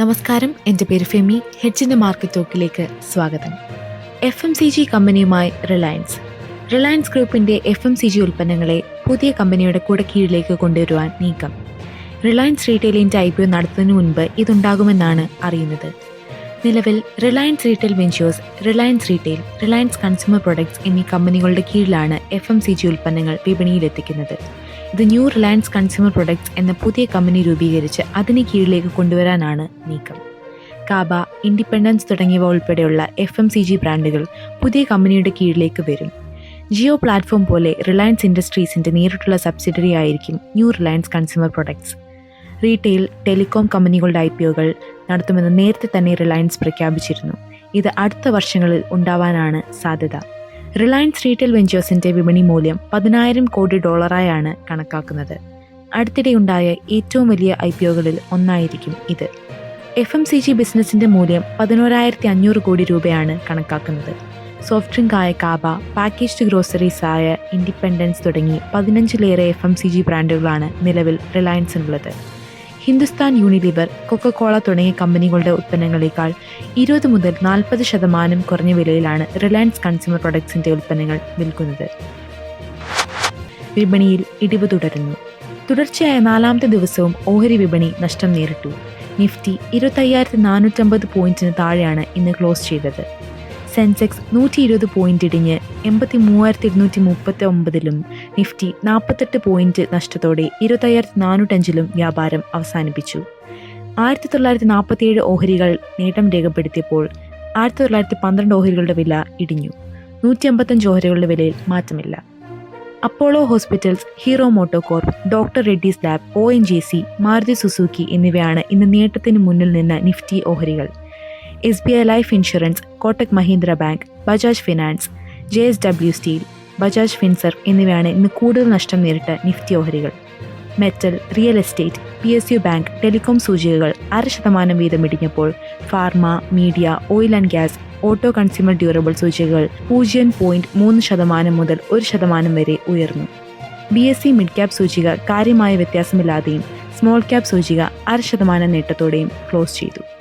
നമസ്കാരം. എന്റെ പേര് ഫെമി. ഹെഡ്ജിന്റെ മാർക്കറ്റ് ടോക്കിലേക്ക് സ്വാഗതം. എഫ് എം സി ജി കമ്പനിയുമായി റിലയൻസ്. റിലയൻസ് ഗ്രൂപ്പിന്റെ എഫ് എം സി ജി ഉൽപ്പന്നങ്ങളെ പുതിയ കമ്പനിയുടെ കൂടെ കീഴിലേക്ക് കൊണ്ടുവരുവാൻ നീക്കം. റിലയൻസ് റീറ്റെയിലിന്റെ ഐ പി ഒ നടത്തുന്നതിന് മുൻപ് ഇതുണ്ടാകുമെന്നാണ് അറിയുന്നത്. നിലവിൽ Reliance retail ventures Reliance retail Reliance consumer products എന്നീ കമ്പനികളുടെ കീഴിലാണ് എഫ് എം സി ജി ഉൽപ്പന്നങ്ങൾ വിപണിയിലെത്തിക്കുന്നത്. ഇത് ന്യൂ റിലയൻസ് കൺസ്യൂമർ പ്രൊഡക്ട്സ് എന്ന പുതിയ കമ്പനി രൂപീകരിച്ച് അതിന് കീഴിലേക്ക് കൊണ്ടുവരാനാണ് നീക്കം. കാബ ഇൻഡിപെൻഡൻസ് തുടങ്ങിയവ ഉൾപ്പെടെയുള്ള എഫ് എം സി ജി ബ്രാൻഡുകൾ പുതിയ കമ്പനിയുടെ കീഴിലേക്ക് വരും. ജിയോ പ്ലാറ്റ്ഫോം പോലെ റിലയൻസ് ഇൻഡസ്ട്രീസിന്റെ നേരിട്ടുള്ള സബ്സിഡറി ആയിരിക്കും new Reliance consumer products retail telecom കമ്പനികളുടെ ഐ പി ഒകൾ നടത്തുമെന്ന് നേരത്തെ തന്നെ റിലയൻസ് പ്രഖ്യാപിച്ചിരുന്നു. ഇത് അടുത്ത വർഷങ്ങളിൽ ഉണ്ടാവാനാണ് സാധ്യത. റിലയൻസ് റീറ്റെയിൽ വെഞ്ചേഴ്സിന്റെ വിപണി മൂല്യം പതിനായിരം കോടി ഡോളറായാണ് കണക്കാക്കുന്നത്. അടുത്തിടെയുണ്ടായ ഏറ്റവും വലിയ ഐ പി ഒകളിൽ ഒന്നായിരിക്കും ഇത്. എഫ് എം സി ജി ബിസിനസിന്റെ മൂല്യം പതിനോരായിരത്തി അഞ്ഞൂറ് കോടി രൂപയാണ് കണക്കാക്കുന്നത്. സോഫ്റ്റ് ഡ്രിങ്ക് ആയ കാബ പാക്കേജ്ഡ് ഗ്രോസറീസ് ആയ ഇൻഡിപെൻഡൻസ് തുടങ്ങി പതിനഞ്ചിലേറെ എഫ് എം സി ജി ബ്രാൻഡുകളാണ് നിലവിൽ റിലയൻസിനുള്ളത്. ഹിന്ദുസ്ഥാൻ യൂണിലിവർ കൊക്കക്കോള തുടങ്ങിയ കമ്പനികളുടെ ഉൽപ്പന്നങ്ങളെക്കാൾ ഇരുപത് മുതൽ നാൽപ്പത് ശതമാനം കുറഞ്ഞ വിലയിലാണ് റിലയൻസ് കൺസ്യൂമർ പ്രൊഡക്ട്സിന്റെ ഉൽപ്പന്നങ്ങൾ വിൽക്കുന്നത്. വിപണിയിൽ ഇടിവ് തുടരുന്നു. തുടർച്ചയായ നാലാമത്തെ ദിവസവും ഓഹരി വിപണി നഷ്ടം നേരിട്ടു. നിഫ്റ്റി ഇരുപത്തയ്യായിരത്തി നാനൂറ്റമ്പത് പോയിന്റിന് താഴെയാണ് ഇന്ന് ക്ലോസ് ചെയ്തത്. സെൻസെക്സ് നൂറ്റി ഇരുപത് പോയിന്റ് ഇടിഞ്ഞ് എൺപത്തി മൂവായിരത്തി ഇരുന്നൂറ്റി മുപ്പത്തി ഒമ്പതിലും നിഫ്റ്റി നാൽപ്പത്തെട്ട് പോയിന്റ് നഷ്ടത്തോടെ ഇരുപത്തയ്യായിരത്തി നാനൂറ്റഞ്ചിലും വ്യാപാരം അവസാനിപ്പിച്ചു. ആയിരത്തി തൊള്ളായിരത്തി നാൽപ്പത്തിയേഴ് ഓഹരികൾ നേട്ടം രേഖപ്പെടുത്തിയപ്പോൾ ആയിരത്തി തൊള്ളായിരത്തി പന്ത്രണ്ട് ഓഹരികളുടെ വില ഇടിഞ്ഞു. നൂറ്റി അമ്പത്തഞ്ച് ഓഹരികളുടെ വിലയിൽ മാറ്റമില്ല. Apollo Hospitals Hero MotoCorp doctor Reddy's lab O N G C Maruti Suzuki എന്നിവയാണ് ഇന്ന് നേട്ടത്തിന് മുന്നിൽ നിന്ന് നിഫ്റ്റി ഓഹരികൾ. S B I life insurance Kotak Mahindra bank Bajaj finance J S W steel Bajaj Finserv എന്നിവയാണ് ഇന്ന് കൂടുതൽ നഷ്ടം നേരിട്ട നിഫ്റ്റി ഓഹരികൾ. Metal real estate P S U bank telecom സൂചികകൾ അര ശതമാനം വീതം ഇടിഞ്ഞപ്പോൾ pharma media oil and gas auto consumer durable സൂചികകൾ പൂജ്യം പോയിന്റ് മൂന്ന് ശതമാനം മുതൽ ഒരു ശതമാനം വരെ ഉയർന്നു. B S E mid cap സൂചിക കാര്യമായ വ്യത്യാസമില്ലാതെയും സ്മോൾ ക്യാപ് സൂചിക അര ശതമാനം നേട്ടത്തോടെയും ക്ലോസ് ചെയ്തു.